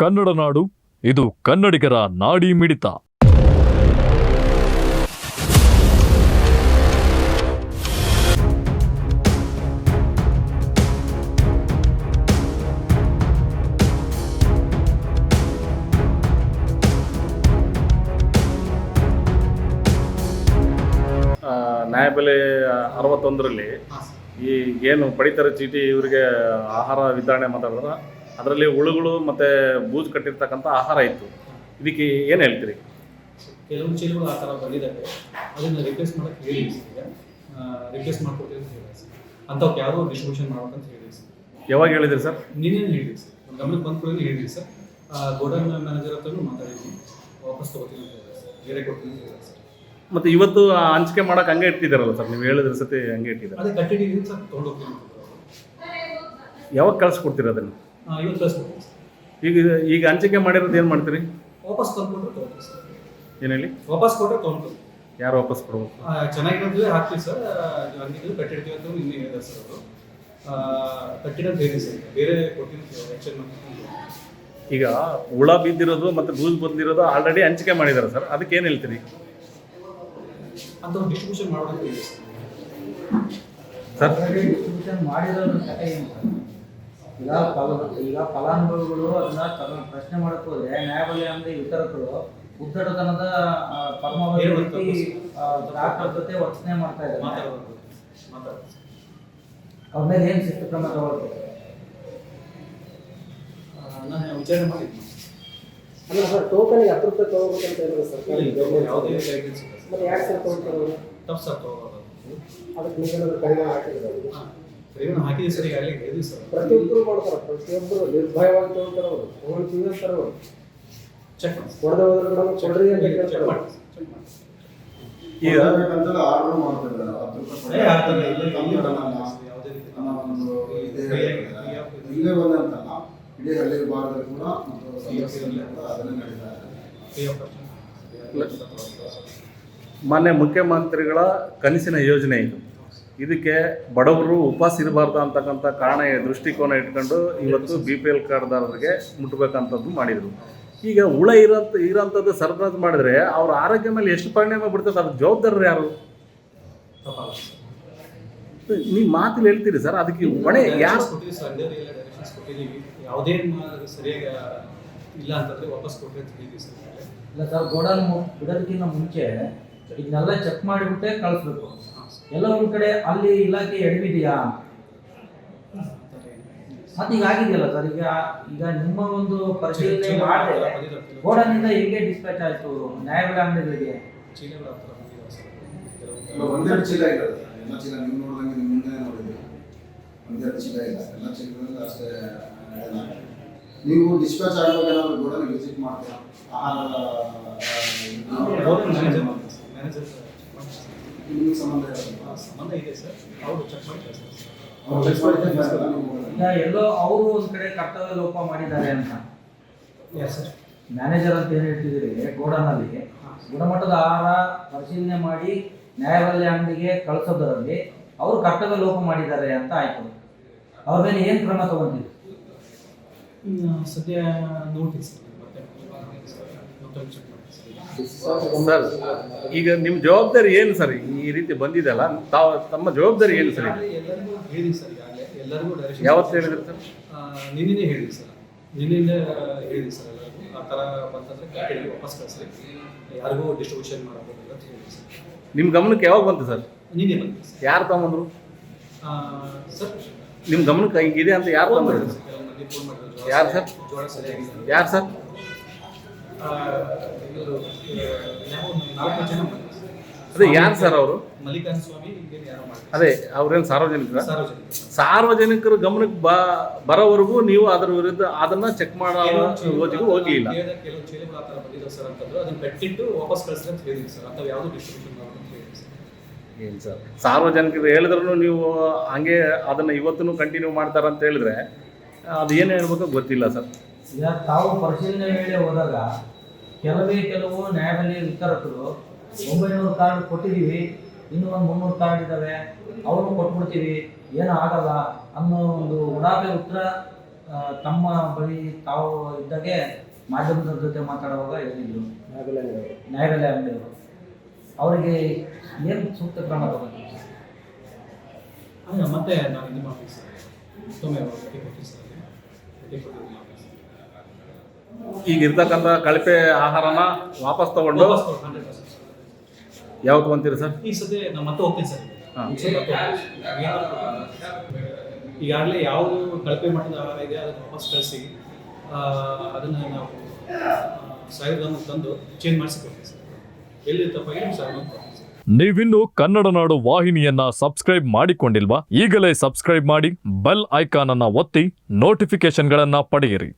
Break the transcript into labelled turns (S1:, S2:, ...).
S1: ಕನ್ನಡ ನಾಡು, ಇದು ಕನ್ನಡಿಗರ ನಾಡಿ ಮಿಡಿತ.
S2: ನ್ಯಾಯಬೆಲೆ ಅರವತ್ತೊಂದರಲ್ಲಿ ಈ ಏನು ಪಡಿತರ ಚೀಟಿ ಇವರಿಗೆ ಆಹಾರ ವಿತರಣೆ ಮಾತಾಡಿದ್ರ. ಅದರಲ್ಲಿ ಹುಳುಗಳು ಮತ್ತು ಬೂಜು ಕಟ್ಟಿರ್ತಕ್ಕಂಥ ಆಹಾರ ಇತ್ತು. ಇದಕ್ಕೆ ಏನು ಹೇಳ್ತೀರಿ?
S3: ಕೆಲವು ಚೀಲಗಳು ಆ ಥರ ಬಂದಿದ್ದಾವೆ. ಅದನ್ನು ರಿಪ್ಲೇಸ್ ಮಾಡಕ್ಕೆ ಹೇಳಿ ಸರ್ ರಿಪ್ಲೇಸ್ ಮಾಡ್ಕೊಡ್ತೀವಿ ಅಂತ ಹೇಳಿ ಸರ್. ಅಂಥವ್ಕೆ ಯಾವುದೋ ಡಿಸ್ಟ್ರಿಬ್ಯೂಷನ್ ಮಾಡ್ಬೇಕಂತ ಹೇಳಿ ಸರ್.
S2: ಯಾವಾಗ ಹೇಳಿದ್ರಿ ಸರ್?
S3: ನಿನ್ನೆ ಹೇಳಿದ್ರಿ ಸರ್. ನಮ್ಮ ಗಮನಕ್ಕೆ ಬಂದ ಕೂಡ ಹೇಳಿ ಸರ್. ಗೋಡನ್ ಮ್ಯಾನೇಜರ್ ಹತ್ರನೂ ಮಾತಾಡಿದ್ದೀನಿ ವಾಪಸ್ ತೊಗೋತೀನಿ ಅಂತ ಹೇಳಿದ್ರು ಸರ್. ಬೇರೆ ಕೊಡ್ತೀನಿ ಅಂತ ಹೇಳಿದ್ರು ಸರ್.
S2: ಮತ್ತು ಇವತ್ತು ಆ ಹಂಚಿಕೆ ಮಾಡೋಕೆ ಹಂಗೆ ಇಟ್ಟಿದ್ದಾರಲ್ಲ ಸರ್? ನೀವು ಹೇಳಿದ್ರ ಸತಿ ಹಂಗೆ ಇಟ್ಟಿದ್ದಾರೆ?
S3: ಅದೇ ಕಟ್ಟಿಟ್ಟಿದ್ದೀನಿ ಸರ್. ತೊಗೊಂಡೋಗ್ತೀನಿ.
S2: ಯಾವಾಗ ಕಳಿಸ್ಕೊಡ್ತೀರಿ ಅದನ್ನು?
S3: ಆ, ಇವತ್ತು ಕಳಿಸ್ಕೊಡ್ತೀನಿ ಸರ್.
S2: ಈಗ ಈಗ ಹಂಚಿಕೆ ಮಾಡಿರೋದು ಏನು ಮಾಡ್ತೀರಿ?
S3: ವಾಪಸ್ ತಂದ್ಕೊಟ್ರೆ ತೊಗೊಳ್ತೀವಿ ಸರ್.
S2: ಏನು ಹೇಳಿ?
S3: ವಾಪಸ್ ಕೊಟ್ಟರೆ ತೊಗೊಂಡ್ತೀವಿ
S2: ಯಾರು ವಾಪಸ್ ಕೊಡ್ಬೇಕು?
S3: ಚೆನ್ನಾಗಿರೋದು ಹಾಕ್ತೀವಿ ಸರ್. ಹಂಗಿದ್ರೆ ಕಟ್ಟಿಡ್ತೀವಿ ಅಂತ ನಿನ್ನೆ ಹೇಳಿದ್ದಾರೆ ಸರ್ ಅವರು. ಕಟ್ಟಿಡೋದು ಬೇರೆ ಹೇಳಿ ಸರ್. ಬೇರೆ ಕೊಟ್ಟಿರ್ತೀವಿ ಎಕ್ಸ್ಚೇಂಜ್ ಮಾಡ್ಕೊಂಡು
S2: ಈಗ ಹುಳ ಬಿದ್ದಿರೋದು ಮತ್ತು ಬೂಸ್ ಬಂದಿರೋದು ಆಲ್ರೆಡಿ ಹಂಚಿಕೆ ಮಾಡಿದ್ದಾರೆ ಸರ್. ಅದಕ್ಕೆ ಏನು ಹೇಳ್ತೀರಿ?
S3: ಅಂತ ಡಿಸ್ಟ್ರಿಬ್ಯೂಷನ್ ಮಾಡೋದು ಸರ್.
S2: ಸರ್?
S4: ಈಗ ಫಲ ಈಗ ಫಲಾನುಭವಿಗಳು ಅದನ್ನ ತನ್ನ ಪ್ರಶ್ನೆ ಮಾಡಕ್ ಹೋದ್ರೆ ನ್ಯಾಯಾಲಯ ಅಂದ್ರೆ ವಿತರಕರು ಉದ್ದಡತನದ ಪರಮಾವಧಿ ಗ್ರಾಹಕರ ಜೊತೆ ವರ್ತನೆ ಮಾಡ್ತಾ ಇದ್ದಾರೆ.
S3: ಮಾತಾಡೋದು ಮಾತಾಡೋದು
S4: ಅವ್ರ ಮೇಲೆ ಏನ್ ಶಿಸ್ತು ಕ್ರಮ ತಗೊಳ್ತಾರೆ
S3: ನಾನು ವಿಚಾರಣೆ
S5: ಅಲ್ಲ ಸರ್ ಟೋಕನ್ಗೆ ಹತ್ತು ರೂಪಾಯಿ ತಗೋಬೇಕಂತ ಹೇಳಿದ್ರು ಸರ್ಕಾರ
S3: ಯಾವುದೇ ಗೈಡೆನ್ಸ್ ಇಲ್ಲ. ಸರ್
S5: ಮತ್ತೆ ಯಾಕೆ ಸರ್ ತಗೊಳ್ತಾರೆ? ಅವರು
S3: ತಪ್ಪು ಸರ್ ತಗೋಬಾರ್ದು
S5: ಅದಕ್ಕೆ ನೀವೇನಾದ್ರು ಕಡಿಮೆ ಹಾಕಿದ್ರೆ
S3: ಹಾಂ ಸರಿ ಅಲ್ಲಿ ಸರ್ ಈಗಾಗಲೇ ಹೇಳಿದ್ವಿ ಸರ್
S5: ಪ್ರತಿಯೊಬ್ಬರು ಮಾಡ್ತಾರೆ ಪ್ರತಿಯೊಬ್ಬರು ನಿರ್ಭಯವಾಗಿ ತಗೊಳ್ತಾರೆ ಅವರು. ಅವರು
S3: ಚೆಕ್
S5: ಕೊಡದೆ ಹೋದ್ರೆ ಕೂಡ ಕೊಡ್ರಿ ಅಂತ
S3: ಚೆಕ್ ಮಾಡಿ. ಚೆಕ್ ಮಾಡಿ.
S2: ಈಗ
S6: ಆರ್ಡರ್ ಮಾಡ್ತಿದ್ದಾರೆ ಹತ್ತು ರೂಪಾಯಿ.
S3: ಇಲ್ಲಿ-
S6: ಕಮ್ಮಿ.
S3: ಯಾವುದೇ ರೀತಿ
S6: ಒಂದು ಇಲ್ಲೇ ಬಂದಂತಲ್ಲ ಇಡೀ ಹಳ್ಳಿ ಭಾಗದಲ್ಲಿ ಕೂಡ ಮತ್ತು ಅದನ್ನೇ ನಡೀತಾ ಇದೆ.
S2: ಮಾನ್ಯ ಮುಖ್ಯಮಂತ್ರಿಗಳ ಕನಸಿನ ಯೋಜನೆ ಇದು. ಇದಕ್ಕೆ ಬಡವರು ಉಪವಾಸ ಇರಬಾರ್ದು ಅಂತಕ್ಕಂಥ ಕಾರಣ ದೃಷ್ಟಿಕೋನ ಇಟ್ಕೊಂಡು ಇವತ್ತು ಬಿ ಪಿ ಎಲ್ ಕಾರ್ಡ್ದಾರರಿಗೆ ಮುಟ್ಬೇಕಂಥದ್ದು ಮಾಡಿದರು ಈಗ ಹುಳ ಇರೋಂಥ ಇರೋಂಥದ್ದು ಸರಬರಾಜು ಮಾಡಿದ್ರೆ ಅವ್ರ ಆರೋಗ್ಯ ಮೇಲೆ ಎಷ್ಟು ಪರಿಣಾಮ ಬಿಡ್ತದೆ ಅದ್ರ ಜವಾಬ್ದಾರರು ಯಾರು. ನೀವು ಮಾತಲ್ಲಿ ಹೇಳ್ತೀರಿ ಸರ್ ಅದಕ್ಕೆ ಹೊಣೆ ಯಾರು
S3: ಯಾವುದೇ ಸರಿಯಾಗಿ ಇಲ್ಲ ಅಂತಂದ್ರೆ ವಾಪಸ್ ಕೊಟ್ಟರೆ ಅಂತ ಹೇಳಿದ್ವಿ ಸರ್.
S4: ಇಲ್ಲ ಸರ್ ಗೋಡನ್ ಬಿಡೋದಕ್ಕಿಂತ ಮುಂಚೆ ಇದನ್ನೆಲ್ಲ ಚೆಕ್ ಮಾಡಿಬಿಟ್ಟೆ ಕಳಿಸ್ಬೇಕು ಎಲ್ಲ ಒಂದ್ ಕಡೆ ಅಲ್ಲಿ ಇಲಾಖೆ ಎಡವಿದೆಯಾ? ಮತ್ತೆ ಈಗ ಆಗಿದೆಯಲ್ಲ ಸರ್? ಈಗ ಈಗ ನಿಮ್ಮ ಒಂದು ಪರಿಶೀಲನೆ ಮಾಡಿದೆ. ಗೋಡನಿಂದ ಹೆಂಗೆ ಡಿಸ್ಪ್ಯಾಚ್ ಆಯ್ತು? ನ್ಯಾಯಬೆಲೆ ಅಂಗಡಿಗಳಿಗೆ?
S6: ಒಂದೆರಡು ಚೀಲ ಇಲ್ಲ ಎಲ್ಲ ಚೀಲ ನೀವು ನೋಡಿದಂಗೆ ನಿಮ್ಮ ಮುಂದೆ ನೋಡಿದ್ವಿ ಒಂದೆರಡು ಚೀಲ ಇಲ್ಲ ಎಲ್ಲ ಚೀಲಗಳಲ್ಲಿ ಅಷ್ಟೇ ನೀವು ಡಿಸ್ಪ್ಯಾಚ್ ಆಗ್ಬೇಕಾದ್ರೆ ಗೋಡನ್ ವಿಸಿಟ್ ಮಾಡ್ತೀರಾ? ಆಹಾರ
S3: ಅವ್ರು ಮ್ಯಾನೇಜರ್ ಮಾಡ್ತಾರೆ ಸರ್. ಮ್ಯಾನೇಜರ್ ಮಾಡ್ತಾರೆ ಸರ್.
S6: ನಿಮ್ಗೆ ಸಂಬಂಧ
S3: ಸಂಬಂಧ ಇದೆ ಸರ್. ಅವರು ಚೆಕ್ ಮಾಡ್ತಾರೆ ಸರ್.
S6: ಅವ್ರು ಚೆಕ್ ಮಾಡಿದ್ರೆ ನೀವು
S4: ಎಲ್ಲೋ ಅವರು ಒಂದ್ ಕಡೆ ಕರ್ತವ್ಯ ಲೋಪ ಮಾಡಿದ್ದಾರೆ ಅಂತ.
S3: ಎಸ್ ಸರ್
S4: ಮ್ಯಾನೇಜರ್ ಅಂತ ಏನ್ ಹೇಳ್ತಿದ್ದೀರಿ? ಗೋಡನ್ ಅಲ್ಲಿ ಗುಣಮಟ್ಟದ ಆಹಾರ ಪರಿಶೀಲನೆ ಮಾಡಿ ನ್ಯಾಯಬೆಲೆ ಅಂಗಡಿಗೆ ಕಳಿಸೋದರಲ್ಲಿ ಅವರು ಕರ್ತವ್ಯ ಲೋಪ ಮಾಡಿದ್ದಾರೆ ಅಂತ ಆಯ್ತು. ಅವ್ರ ಮೇಲೆ ಏನ್ ಕ್ರಮ ತಗೊಂಡಿದ್ರು
S3: ಇನ್ನು ಸದ್ಯ ನೋಡ್ತೀನಿ ಸರ್ ಮತ್ತೆ ಸರ್
S2: ಈಗ ನಿಮ್ಮ ಜವಾಬ್ದಾರಿ ಏನು ಸರ್? ಈ ರೀತಿ ಬಂದಿದೆಯಲ್ಲ ತಾವು ತಮ್ಮ ಜವಾಬ್ದಾರಿ ಏನು ಸರ್?
S3: ಎಲ್ಲರಿಗೂ ಹೇಳಿದ್ವಿ ಸರ್ ಈಗಾಗಲೇ ಎಲ್ಲರಿಗೂ ಡೈರೆಕ್ಷನ್
S2: ಯಾವತ್ತು ಹೇಳಿದ್ರು ಸರ್?
S3: ನಿನ್ನೆ ಹೇಳಿ ಸರ್. ನಿನ್ನೆ ಹೇಳಿ ಸರ್ ಎಲ್ಲರಿಗೂ. ಆ ಥರ ಬಂತಂದ್ರೆ ಕಟ್ಟಡಿ ವಾಪಸ್ ಕಳಿಸ್ರಿ. ಯಾರಿಗೂ ಡಿಸ್ಟ್ರಿಬ್ಯೂಷನ್ ಮಾಡೋದಿಲ್ಲ ಅಂತ ಹೇಳಿ ಸರ್.
S2: ನಿಮ್ಮ ಗಮನಕ್ಕೆ ಯಾವಾಗ ಬಂತು ಸರ್?
S3: ನಿನ್ನೆ ಬಂತು ಸರ್.
S2: ಯಾರು ತಗೊಂಡ್ರು?
S3: ಆ, ಸರ್
S2: ನಿಮ್ಮ ಗಮನಕ್ಕೆ ಹಿಂಗಿದೆ ಅಂತ ಯಾರು ತಗೊಂಡ್ರು?
S3: ಕೆಲವು ಮಂದಿ ಫೋನ್ ಮಾಡಿದ್ರು.
S2: ಯಾರು ಸರ್?
S3: ಜೋಳ
S2: ಯಾರು ಸರ್? ಅದೇ ಯಾರು ಸರ್ ಅವರು? ಅದೇ ಅವ್ರೇನು ಸಾರ್ವಜನಿಕರ
S3: ಸಾರ್ವಜನಿಕ.
S2: ಸಾರ್ವಜನಿಕರ ಗಮನಕ್ಕೆ ಬ ಬರೋವರೆಗೂ ನೀವು ಅದರ ವಿರುದ್ಧ ಅದನ್ನ ಚೆಕ್ ಮಾಡೋ ಓದಿಗೂ ಹೋಗಿಲ್ಲ ಏನು ಸರ್ ಸಾರ್ವಜನಿಕರು ಹೇಳಿದ್ರು ನೀವು ಹಂಗೆ ಅದನ್ನ ಇವತ್ತೂ ಕಂಟಿನ್ಯೂ ಮಾಡ್ತಾರಂತ ಹೇಳಿದ್ರೆ ಅದು ಏನು ಹೇಳ್ಬೇಕೋ ಗೊತ್ತಿಲ್ಲ ಸರ್
S4: ಈಗ ತಾವು ಪರಿಶೀಲನೆ ವೇಳೆ ಹೋದಾಗ ಕೆಲವೇ ಕೆಲವು ನ್ಯಾಯಾಲಯ ವಿತರಕರು ಒಂಬೈನೂರು ಕಾರ್ಡ್ ಕೊಟ್ಟಿದ್ದೀವಿ, ಇನ್ನೂ ಒಂದು ಮುನ್ನೂರು ಕಾರ್ಡ್ ಇದ್ದಾವೆ ಅವರು ಕೊಟ್ಬಿಡ್ತೀವಿ, ಏನೂ ಆಗಲ್ಲ ಅನ್ನೋ ಒಂದು ಉಡಾಪೆ ಉತ್ತರ ತಮ್ಮ ಬಳಿ ತಾವು ಇದ್ದಾಗೆ ಮಾಧ್ಯಮದ ಜೊತೆ ಮಾತಾಡುವಾಗ ಹೇಳಿದ್ರು ನ್ಯಾಯಾಲಯ ಅಂಗಡಿಯವರು ಅವರಿಗೆ ಏನು ಸೂಕ್ತ ಕ್ರಮ
S3: ತಗೋತೀವಿ ಮತ್ತೆ ನಾವು ಇದು ಮಾಡ್ತೀವಿ ಸರ್. ಮತ್ತೊಮ್ಮೆ ಭೇಟಿ.
S2: ಈಗ ಇರ್ತಕ್ಕಂಥ ಕಳಪೆ ಆಹಾರನ ವಾಪಸ್ ತಗೊಂಡು
S3: ವಾಪಸ್ ಕೊಡು, 100% ಸರ್.
S2: ಯಾವತ್ತು ಬಂತೀರಿ ಸರ್?
S3: ಈ ಸದ್ಯ ನಾನು ಮತ್ತೆ ಹೋಗ್ತೀನಿ ಸರ್. ಈಗಾಗಲೇ ಯಾವುದು ಕಳಪೆ ಮಟ್ಟದ ಆಹಾರ ಇದೆ ಅದನ್ನು ವಾಪಸ್ ಕಳಿಸಿ ಅದನ್ನು ನಾವು ಸಾವಿರ ತಂದು ಚೇಂಜ್ ಮಾಡಿಸಿಕೊಡ್ತೀವಿ ಸರ್. ಎಲ್ಲಿ ತಪ್ಪಾಗಿ ಸರ್
S1: ನೀವಿನ್ನು ಕನ್ನಡ ನಾಡು ವಾಹಿನಿಯನ್ನ ಸಬ್ಸ್ಕ್ರೈಬ್ ಮಾಡಿಕೊಂಡಿಲ್ವಾ? ಈಗಲೇ ಸಬ್ಸ್ಕ್ರೈಬ್ ಮಾಡಿ ಬೆಲ್ ಐಕಾನ್ ಅನ್ನ ಒತ್ತಿ ನೋಟಿಫಿಕೇಶನ್ಗಳನ್ನ ಪಡೆಯಿರಿ.